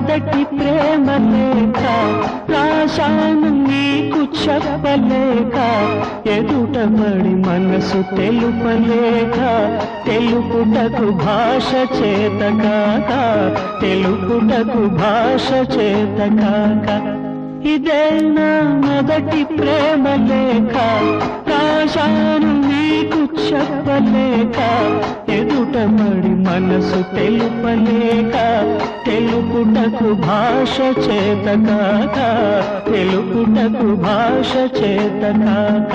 మొదటి ప్రేమ లేక రాశాను నీకు చెప్పలేక ఎదుట పడి మనసు తెలుపలేక తెలుపుటకు భాష చేత కాక తెలుపుటకు భాష చేత కాక. ఇదే నా మొదటి ప్రేమ లేక రాశాను నీకు చెప్పలేక ఎదుట మడి మనసు తెలుపలేక తెలుపుటకు భాష చేత కాక తెలుపుటకు భాష చేత కాక